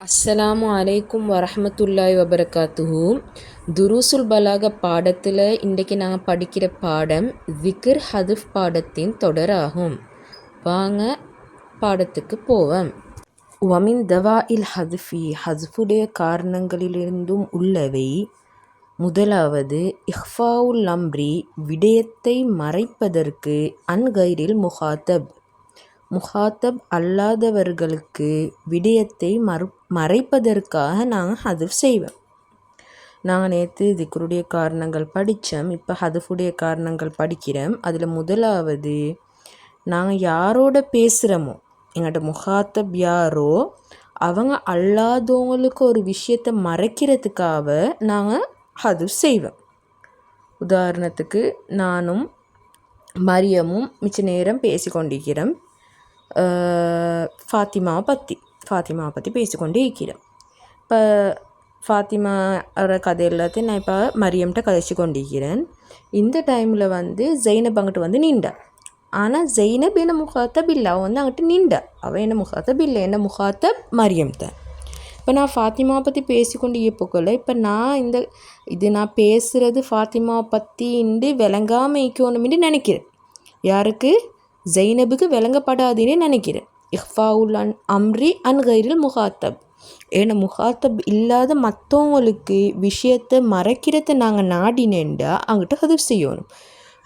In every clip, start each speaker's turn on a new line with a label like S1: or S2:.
S1: அஸ்ஸலாமு அலைக்கும் வரஹமத்துல்லாஹி வபரகாத்துஹு. துருசுல் பலாக பாடத்தில் இன்றைக்கி நாங்கள் படிக்கிற பாடம் விக்ர் ஹதுஃப் பாடத்தின் தொடராகும். வாங்க பாடத்துக்கு போவோம். வமின் தவா இல் ஹதுஃபி ஹதுஃபுடைய காரணங்களிலிருந்தும் உள்ளவை. முதலாவது இஹ்ஃபாவுல் அம்ரி விடயத்தை மறைப்பதற்கு அன்கைரில் முஹாத்தப் முஹாத்தப் அல்லாதவர்களுக்கு விடயத்தை மறு மறைப்பதற்காக நாங்கள் ஹதுஃப் செய்வோம். நாங்கள் நேற்று திக்ருடைய காரணங்கள் படித்தோம் இப்போ ஹதுஃபுடைய காரணங்கள் படிக்கிறோம். அதில் முதலாவது நாங்கள் யாரோட பேசுகிறோமோ எங்கள்கிட்ட முகாத்தப் யாரோ அவங்க அல்லாதவங்களுக்கு ஒரு விஷயத்தை மறைக்கிறதுக்காக நாங்கள் அது செய்வோம். உதாரணத்துக்கு நானும் மரியமும் மிச்ச நேரம் பேசிக்கொண்டிருக்கிறோம். ஃபாத்திமாவை பற்றி ஃபாத்திமாவை பற்றி பேசிக்கொண்டே இருக்கிறோம் இப்போ ஃபாத்திமா கதை எல்லாத்தையும் நான் இப்போ மரியம்கிட்ட கதைச்சு கொண்டிருக்கிறேன் இந்த டைமில் வந்து ஜெயினப் அங்கிட்டு வந்து நின்றா ஆனால் ஜெயினப் என்ன முகாத்தப் இல்லை அவன் வந்து அங்கிட்டு நின்றா அவன் என்ன முகாத்தப் இல்லை என்ன முகாத்தப் மரியம் தான் இப்போ நான் ஃபாத்திமாவை பற்றி பேசிக்கொண்டு போக்கல இப்போ நான் இந்த இது நான் பேசுகிறது ஃபாத்திமாவை பற்றின்ட்டு விளங்காமல் இருக்கணும்னு நினைக்கிறேன் யாருக்கு ஜெய்னபுக்கு விளங்கப்படாதுன்னு நினைக்கிறேன். இஹ்ஃபாவுல் அன் அம்ரி அன் கைரில் முகாத்தப். ஏன்னா முகாத்தப் இல்லாத மற்றவங்களுக்கு விஷயத்தை மறைக்கிறத நாங்கள் நாடினேன்டா அங்கிட்ட ஹதுஃப் செய்யணும்.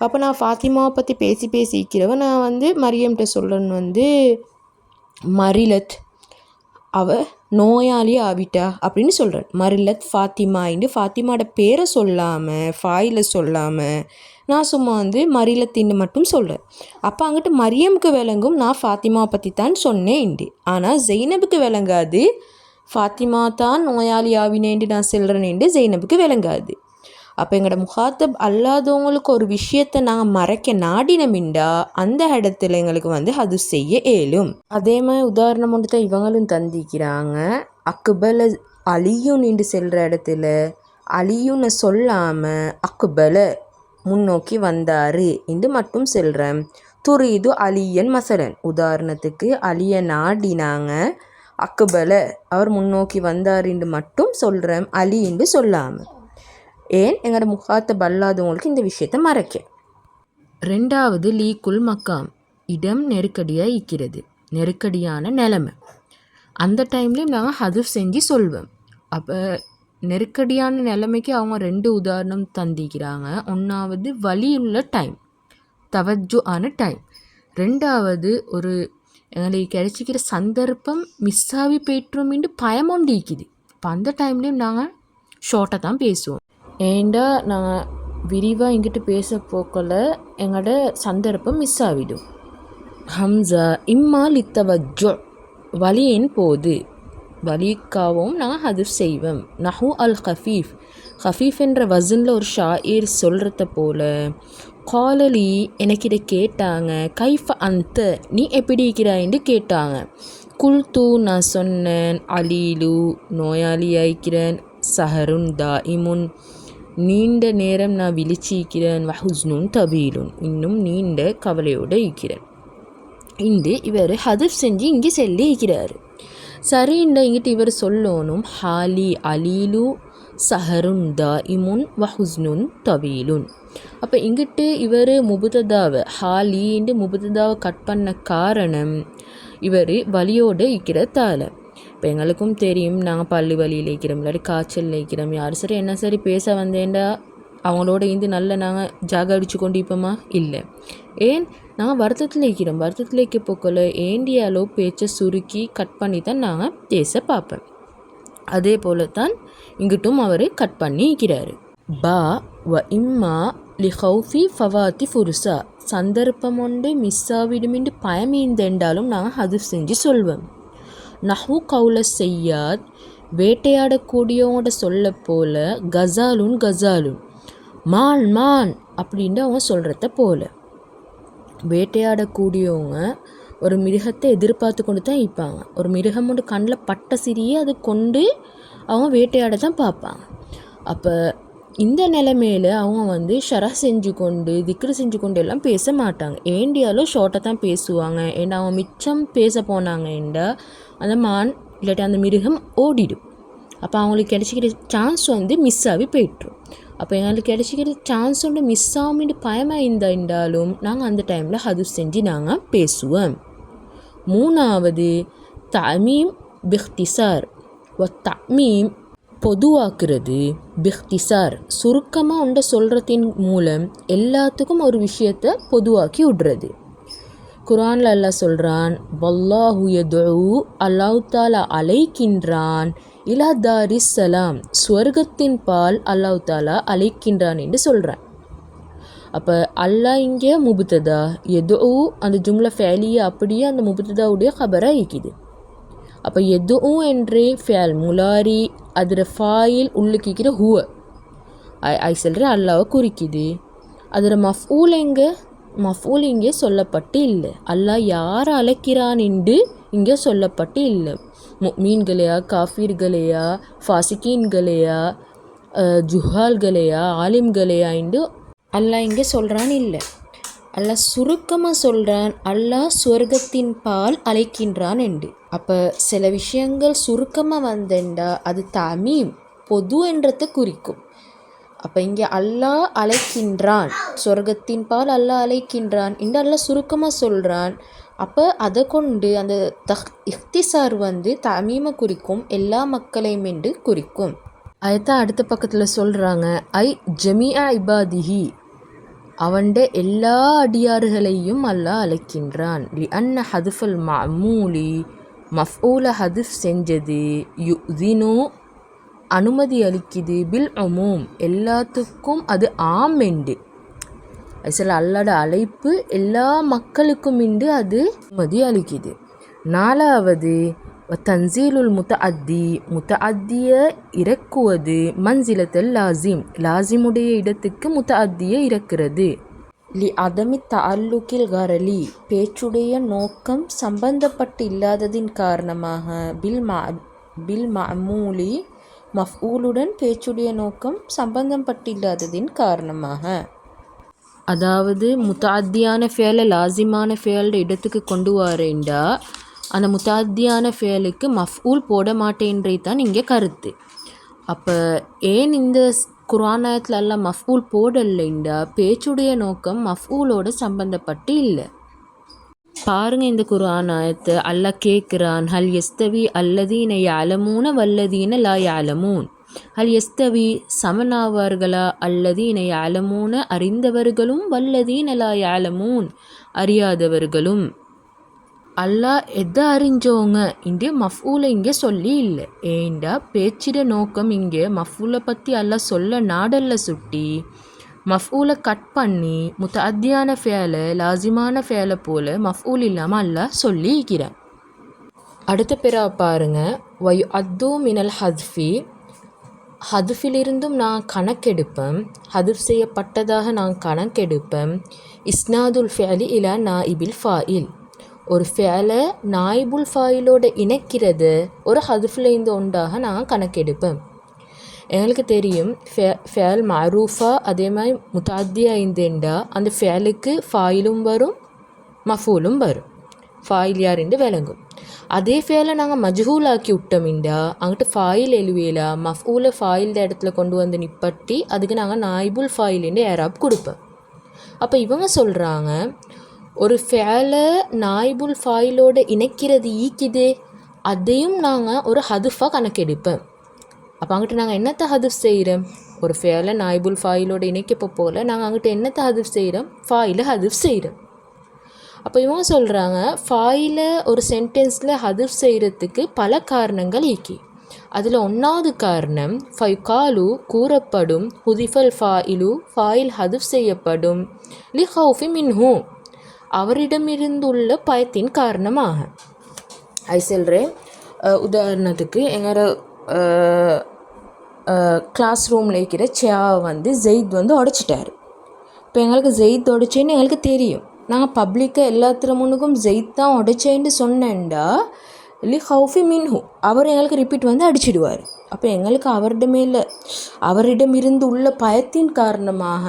S1: அப்போ நான் ஃபாத்திமாவை பற்றி பேசி பேசிக்கிறவன் நான் வந்து மரியம்கிட்ட சொல்கிறேன்னு வந்து மரிலத் அவ நோயாளி ஆவிட்டா? அப்படின்னு சொல்கிறேன் மரிலத் ஃபாத்திமாயின்னு ஃபாத்திமாவோட பேரை சொல்லாமல் ஃபாயில் சொல்லாமல் நான் சும்மா வந்து மரியலத்தின்னு மட்டும் சொல்கிறேன் அப்போ அங்கிட்டு மரியமுக்கு விளங்கும் நான் ஃபாத்திமா பற்றி தான் சொன்னேன் இண்டு ஆனால் ஜெய்னபுக்கு விளங்காது. ஃபாத்திமா தான் நோயாளி ஆவினேண்டு நான் செல்கிறேனேண்டு ஜெய்னபுக்கு விளங்காது. அப்போ எங்களோட முகாத்தப் அல்லாதவங்களுக்கு ஒரு விஷயத்தை நாங்கள் மறைக்க நாடினமிண்டா அந்த இடத்துல எங்களுக்கு வந்து அது செய்ய இயலும் அதே மாதிரி உதாரணம் ஒன்று தான் இவங்களும் தந்திக்கிறாங்க. அக்குபல அழியும் நின்று செல்கிற இடத்துல அழியும்னு சொல்லாமல் அக்குபல முன்னோக்கி வந்தார். என்று மட்டும் சொல்கிறேன் துரிது அலியன் மசலன் உதாரணத்துக்கு அலிய நாடினாங்க அக்குபல அவர் முன்னோக்கி வந்தார் என்று மட்டும் சொல்கிறேன் அலி என்று சொல்லாமல் ஏன்? எங்களோட முகாத்தை பல்லாதவங்களுக்கு இந்த விஷயத்தை மறைக்க. ரெண்டாவது லீக்குல் மக்காம். இடம் நெருக்கடியாக இருக்கிறது நெருக்கடியான நிலைமை. அந்த டைம்லேயும் நாங்கள் ஹதுஃப் செஞ்சு சொல்வேன் அப்போ நெருக்கடியான நிலைமைக்கு அவங்க ரெண்டு உதாரணம் தந்திக்கிறாங்க ஒன்றாவது வழியுள்ள டைம் தவஜு ஆன டைம் ரெண்டாவது ஒரு எங்களுக்கு கிடைச்சிக்கிற சந்தர்ப்பம் மிஸ் ஆகி போய்ட்டுருமின்ட்டு பயமுண்டிக்குது இப்போ அந்த டைம்லேயும் நாங்கள் ஷார்ட்டாக தான் பேசுவோம். ஏண்டா நாங்கள் விரிவாக எங்கிட்ட பேச போக்கல எங்களோட சந்தர்ப்பம் மிஸ் ஆகிடும் ஹம்சா இம்மா லித்தவஜோ வலியின் போது வலிக்காவும் நான் ஹதுஃப் செய்வேன். நஹு அல் ஹஃபீஃப். ஹஃபீஃப் என்ற வசனில் ஒரு ஷாயிர் சொல்கிறத போல் காலலி எனக்கு கேட்டாங்க கைஃப அந்த நீ எப்படி இருக்கிறாயின்னு கேட்டாங்க. குல்து நான் சொன்னேன் அலீலு நோயாளி ஆய்க்கிறேன் சஹருன் தா இமுன் நீண்ட நேரம் நான் விழிச்சிக்கிறேன் வஹுஸ்னுன் தபீலுன் இன்னும் நீண்ட கவலையோடு இருக்கிறேன். இன்று இவர் ஹதிஃப் செஞ்சு இங்கே செல்லி இருக்கிறார் சரிண்ட இங்கிட்டு இவர் சொல்லணும் ஹாலி அலீலு சஹருன் த இமுன் வஹுஸ்னுன் தவீலுன். அப்போ இங்கிட்டு இவர் முபுததாவை ஹாலின்னு முபுததாவை கட் பண்ண காரணம் இவர் வலியோடு இருக்கிறதால. இப்போ எங்களுக்கும் தெரியும் நாங்கள் பல்லு வழியில் இருக்கிறோம் இல்லாட்டி காய்ச்சல் இருக்கிறோம் யார் சரி என்ன சரி பேச வந்தேன்டா? அவங்களோட இருந்து நல்ல நாங்கள் ஜாக அடித்து கொண்டு இப்போமா இல்லை. ஏன்? நாங்கள் வருத்தத்தில் இருக்கிறோம் வருத்தத்தில் இருக்க போக்கில் ஏண்டியாலோ பேச்சை சுருக்கி கட் பண்ணி தான் நாங்கள் பேச பார்ப்பேன் அதே போல தான் இங்கிட்டும் அவர் கட் பண்ணி இருக்கிறாரு பா வ இம்மா லிஹௌஃபி ஃபவாத்தி ஃபுருசா சந்தர்ப்பம் ஒன்று மிஸ் ஆகிடுமின்று பயமீந்தெண்டாலும் நாங்கள் அது செஞ்சு சொல்வோம். நஹு கவுல செய்யாத் வேட்டையாடக்கூடியவங்களோட சொல்ல போல கசாலுன் கசாலுன். மான் மான் அப்படின்ட்டு அவங்க சொல்கிறத போல. வேட்டையாடக்கூடியவங்க ஒரு மிருகத்தை எதிர்பார்த்து கொண்டு தான் இருப்பாங்க. ஒரு மிருகம் ஒன்று கண்ணில் பட்ட சிறிய அது கொண்டு அவங்க வேட்டையாட தான் பார்ப்பாங்க அப்போ இந்த நிலைமையில் அவங்க வந்து ஷரா செஞ்சு கொண்டு திக்ரு செஞ்சு கொண்டு எல்லாம் பேச மாட்டாங்க. ஏண்டியாலும் ஷார்ட்டாக தான் பேசுவாங்க. ஏன்னா அவங்க மிச்சம் பேச போனாங்க ஏண்டா? அந்த மான் இல்லாட்டி அந்த மிருகம் ஓடிடும். அப்போ அவங்களுக்கு கிடைச்சிக்கிற சான்ஸ் வந்து மிஸ் ஆகி போயிட்டுரும். அப்போ எங்களுக்கு கிடைச்சிக்கிற சான்ஸ் ஒன்று மிஸ் ஆகும்னு பயமாக இருந்தாலும் நாங்கள் அந்த டைமில் அது செஞ்சு நாங்கள் பேசுவோம். மூணாவது தமீம் பிஹ்திசார். ஒ தமீம் பொதுவாக்குறது பிஹ்திசார். சுருக்கமாக உண்ட சொல்கிறதின் மூலம் எல்லாத்துக்கும் ஒரு விஷயத்தை பொதுவாக்கி விடுறது. குரானில் அல்லாஹ் சொல்கிறான் வல்லாஹு யதுஉ அல்லாஹ் தாலா அழைக்கின்றான் இலா தாரிஸ் சலாம் ஸ்வர்க்கத்தின் பால் அல்லாஹ் தாலா அழைக்கின்றான் என்று சொல்கிறான் அப்போ அல்லாஹ் இங்கே முபுத்ததா? எதோ அந்த ஜும்ல ஃபேலியை அப்படியே அந்த முபுத்ததாவுடைய கபராக இயக்கிது அப்போ எதுவும் என்றே ஃபேல் முலாரி அதில் ஃபாயில் உள்ளுக்கிக்கிற ஹூவ. ஐ ஐ சொல்கிற அல்லாவை குறிக்குது. அதில் மஃபூல் எங்கே? மஃபூல் இங்கே சொல்லப்பட்டு இல்லை. அல்லாஹ் யார் அழைக்கிறான் என்று இங்கே சொல்லப்பட்டு இல்லை. மீன்களையா காஃபீர்களையா ஃபாசிகீன்களையா ஜுஹால்களையா ஆலிம்களையா என்று அல்லாஹ் இங்கே சொல்கிறான் இல்லை. அல்லாஹ் சுருக்கமாக சொல்கிறான் அல்லாஹ் சுவர்க்கத்தின் பால் அழைக்கின்றான் என்று. அப்போ சில விஷயங்கள் சுருக்கமாக வந்தேன்டா அது தமீம் பொது என்றதை குறிக்கும். அப்போ இங்கே அல்லாஹ் அழைக்கின்றான். சொர்க்கத்தின் பால் அல்லாஹ் அழைக்கின்றான். இந்த அல்லாஹ் சுருக்கமாக சொல்கிறான் அப்போ அதை கொண்டு அந்த தஹ் இஃப்திசார் வந்து தமீமை குறிக்கும் எல்லா மக்களையும் என்று குறிக்கும். அதைத்தான் அடுத்த பக்கத்தில் சொல்கிறாங்க ஐ ஜமியா இபாதிஹி. அவண்ட எல்லா அடியாறுகளையும் அல்லாஹ் அழைக்கின்றான். லி அன்ன ஹதுஃபல் மமூலி மஃபூல ஹதுஃப் செஞ்சது யுதினு அனுமதி அளிக்குது. பில் அமூம். எல்லாத்துக்கும் அது ஆம் என்று. அசல் அல்லாட அழைப்பு எல்லா மக்களுக்கும் இன்று அது அனுமதி அளிக்குது. நாலாவது தன்சீலுல் முத்த அத்தி முத்த அத்திய இறக்குவது மன்சிலத்தல் லாசிம். லாசிமுடைய இடத்துக்கு முத்த அத்திய இறக்கிறது. லி அதமி தஅல்லுக்கில் கரலி. பேச்சுடைய நோக்கம் சம்பந்தப்பட்டு இல்லாததின் காரணமாக. பில் மா பில் மமூலி மஃபூலுடன் பேச்சுடைய நோக்கம் சம்பந்தப்பட்டில்லாததின் காரணமாக. அதாவது முத்தாத்தியான ஃபேலை லாசிமான ஃபேலோட இடத்துக்கு கொண்டு வரேன்டா அந்த முத்தாத்தியான ஃபேலுக்கு மஃபூல் போட மாட்டேன்றே தான் இங்கே கருத்து. அப்போ ஏன் இந்த குரானாயத்தில் எல்லாம் மஃஊல் போடலைண்டா? பேச்சுடைய நோக்கம் மஃபூலோடு சம்பந்தப்பட்டு இல்லை. பாருங்க இந்த குரான் ஆயத்தை. அல்லாஹ் கேட்குறான் ஹல் எஸ்தவி அல்லதீன யாலமூன வல்லதீன லா யாலமூன் ஹல் எஸ்தவி சமனாவார்களா? அல்லதீன யாலமூன அறிந்தவர்களும் வல்லதீன லா யாலமூன் அறியாதவர்களும். அல்லாஹ் எதை அறிஞ்சவங்க? இங்கே மஃபூலை இங்கே சொல்லி இல்லை. ஏண்டா? பேச்சிட நோக்கம் இங்கே மஃபூலை பற்றி அல்லாஹ் சொல்ல நாடல்ல சுட்டி. மஃஊலை கட் பண்ணி முத்த அத்தியான ஃபேலை லாசிமான ஃபேலை போல் மஃபூல் இல்லாமல் அல்லா சொல்லிக்கிறேன் அடுத்த பிறா பாருங்க. வயு அத்தூ மினல் ஹத்ஃபி. ஹதுஃபிலிருந்தும் நான் கணக்கெடுப்பேன். ஹதுஃப் செய்யப்பட்டதாக நான் கணக்கெடுப்பேன். இஸ்னாதுல் ஃபேலி இலா நாயிபில் ஃபாயில். ஒரு ஃபேலை நாயிபுல் ஃபாயிலோட இணைக்கிறது ஒரு ஹதுஃபிலேருந்து உண்டாக நான் கணக்கெடுப்பேன். எங்களுக்கு தெரியும் ஃபே ஃபேல் மரூஃபா அதே மாதிரி முத்தாத்தியா ஐந்தேண்டா அந்த ஃபேலுக்கு ஃபாயிலும் வரும் மஃபூலும் வரும். ஃபாயில் யாருண்டு விளங்கும். அதே ஃபேலை நாங்கள் மஜ்ஹூல் ஆக்கி விட்டோமிண்டா அங்கிட்ட ஃபாயில் எழுவேலா மஃபூலை ஃபாயில் இடத்துல கொண்டு வந்து நிப்பட்டி அதுக்கு நாங்கள் நாய்புல் ஃபாயிலுண்டு ஏராப் கொடுப்போம். அப்போ இவங்க சொல்கிறாங்க ஒரு ஃபேலை நாய்புல் ஃபாயிலோடு இணைக்கிறது ஈக்குதே அதையும் நாங்கள் ஒரு ஹதுஃபாக கணக்கெடுப்பேன் அப்போ அங்கிட்டு நாங்கள் என்னத்தை ஹதுஃப் செய்கிறோம் ஒரு ஃபேலை நாய்புல் ஃபாயிலோட இணைக்கப்போ போல் நாங்கள் அங்கிட்ட என்னத்தை ஹதுஃப் செய்கிறோம் ஃபாயிலை ஹதுஃப் செய்கிறோம் அப்போ இவங்க சொல்கிறாங்க ஃபாயில ஒரு சென்டென்ஸில் ஹதிஃப் செய்கிறதுக்கு பல காரணங்கள் ஈக்கி அதில் ஒன்றாவது காரணம் ஃபைகாலு கூறப்படும் ஹுதிஃபல் ஃபாயிலு ஃபாயில் ஹதுஃப் செய்யப்படும் லி ஹவுஃபி மின்ஹூ. அவரிடமிருந்துள்ள பயத்தின் காரணமாக. ஐ சொல்கிறேன் உதாரணத்துக்கு எங்களோட கிளாஸ் ரூமில் இருக்கிற சேவை வந்து ஜெயித் வந்து உடச்சிட்டார். இப்போ எங்களுக்கு ஜெயித் உடைச்சேன்னு எங்களுக்கு தெரியும். நாங்கள் பப்ளிக்காக எல்லாத்துல முன்னுக்கும் ஜெயித் தான் உடைச்சேன்னு சொன்னேன்டா லி ஹவுஃபி மின்ஹு அவர் எங்களுக்கு ரிப்பீட் வந்து அடிச்சிடுவார். அப்போ எங்களுக்கு அவரிடமே இல்லை. அவரிடம் இருந்து உள்ள பயத்தின் காரணமாக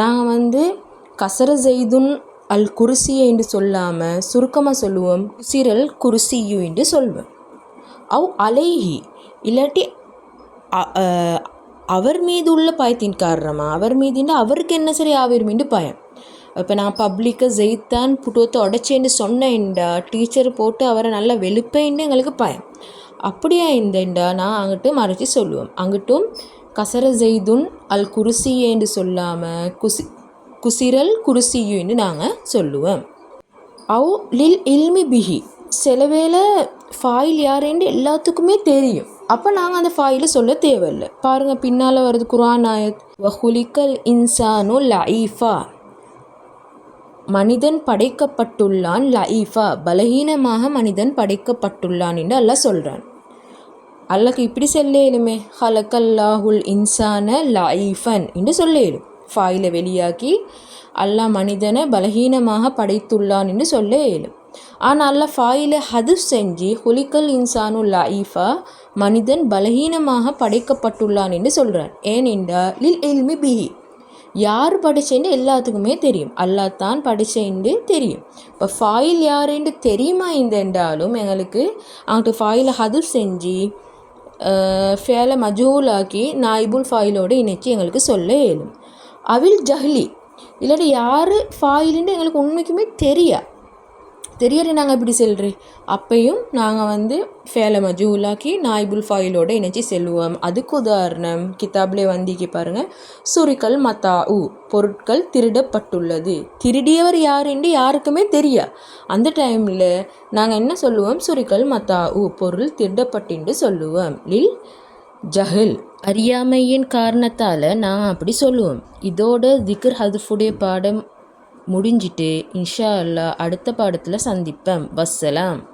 S1: நாங்கள் வந்து கசர ஜெய்துன் அல் குருசியை என்று சொல்லாமல் சுருக்கமாக சொல்லுவோம். குசிரல் குருசியு என்று சொல்வேன். அவ் அலைஹி இல்லாட்டி அவர் மீது உள்ள பயத்தின் காரணமாக அவர் மீதுண்டு அவருக்கு என்ன சரி ஆவிருமின்னு பயம்? இப்போ நான் பப்ளிக்கை ஜெயித்தான் புட்டுவத்தை உடச்சேன்னு சொன்னேன்டா டீச்சர் போட்டு அவரை நல்லா வெளுப்பேன்னு எங்களுக்கு பயம். அப்படியா இருந்தேன்டா நான் அங்கிட்டு மறைச்சி சொல்லுவோம். அங்கிட்டும் கசர ஜெய்துன் அல் குருசியேன்னு சொல்லாமல் குசி குசிரல் குருசியுன்னு நாங்கள் சொல்லுவோம். அவு லில் இல்மி பிஹி. சில வேளை ஃபாயில் யாருன்னு எல்லாத்துக்குமே தெரியும். அப்போ நாங்கள் அந்த ஃபாயில் சொல்ல தேவையில்லை. பாருங்கள் பின்னால் வருது குரான் ஆயத். வஹுலிக்கல் இன்சானு லஈஃபா மனிதன் படைக்கப்பட்டுள்ளான் லஈஃபா பலகீனமாக மனிதன் படைக்கப்பட்டுள்ளான் என்று அல்லாஹ் சொல்கிறான் அல்லாஹ் இப்படி சொல்லேலுமே ஹலக்கல்லாஹுல் இன்சான லஈஃபன் என்று சொல்லேலும் ஃபாயிலை வெளியாக்கி அல்லாஹ் மனிதனை பலகீனமாக படைத்துள்ளான் என்று சொல்ல இயலும். ஆனால் அல்லாஹ் ஃபாயிலை ஹது செஞ்சு ஹுலிக்கல் இன்சானு லஈஃபா மனிதன் பலகீனமாக படைக்கப்பட்டுள்ளான் என்று சொல்கிறான் ஏனென்றால் லில் இல்மி பிஹி. யார் படிச்சேன்னு எல்லாத்துக்குமே தெரியும். அல்லாஹ் தான் தெரியும். இப்போ ஃபாயில் யாருன்னு தெரியுமா இந்த என்றாலும் எங்களுக்கு அவங்கள்ட்ட ஃபாயிலை ஹது செஞ்சு ஃபேலை மஜூலாக்கி நாய்புல் ஃபாயிலோடு இணைச்சி எங்களுக்கு சொல்ல இயலும். அவில் ஜஹ்லி. இல்லாட்டி யார் ஃபாயிலுன்னு எங்களுக்கு உண்மைக்குமே தெரியா தெரியறே நாங்கள் இப்படி செல்றேன் அப்பையும் நாங்கள் வந்து ஃபேல மஜூலாக்கி நாய்புல் ஃபாயிலோடு இணைச்சி செல்லுவோம். அதுக்கு உதாரணம் கிதாப்லே வந்திக்கு பாருங்கள் சுரிக்கல் மத்தா உ பொருட்கள் திருடப்பட்டுள்ளது. திருடியவர் யாருன்னு யாருக்குமே தெரியா. அந்த டைமில் நாங்கள் என்ன சொல்லுவோம்? சுரிக்கல் மத்தா உ பொருள் திருடப்பட்டுன்னு சொல்லுவோம். லில் ஜஹில் அறியாமையின் காரணத்தால் நான் அப்படி சொல்லுவோம். இதோட திக்ர் ஹதுஃபுடைய பாடம் முடிஞ்சிட்டு இன்ஷா அல்லாஹ் அடுத்த பாடத்தில் சந்திப்பேன். வஸ்ஸலாம்.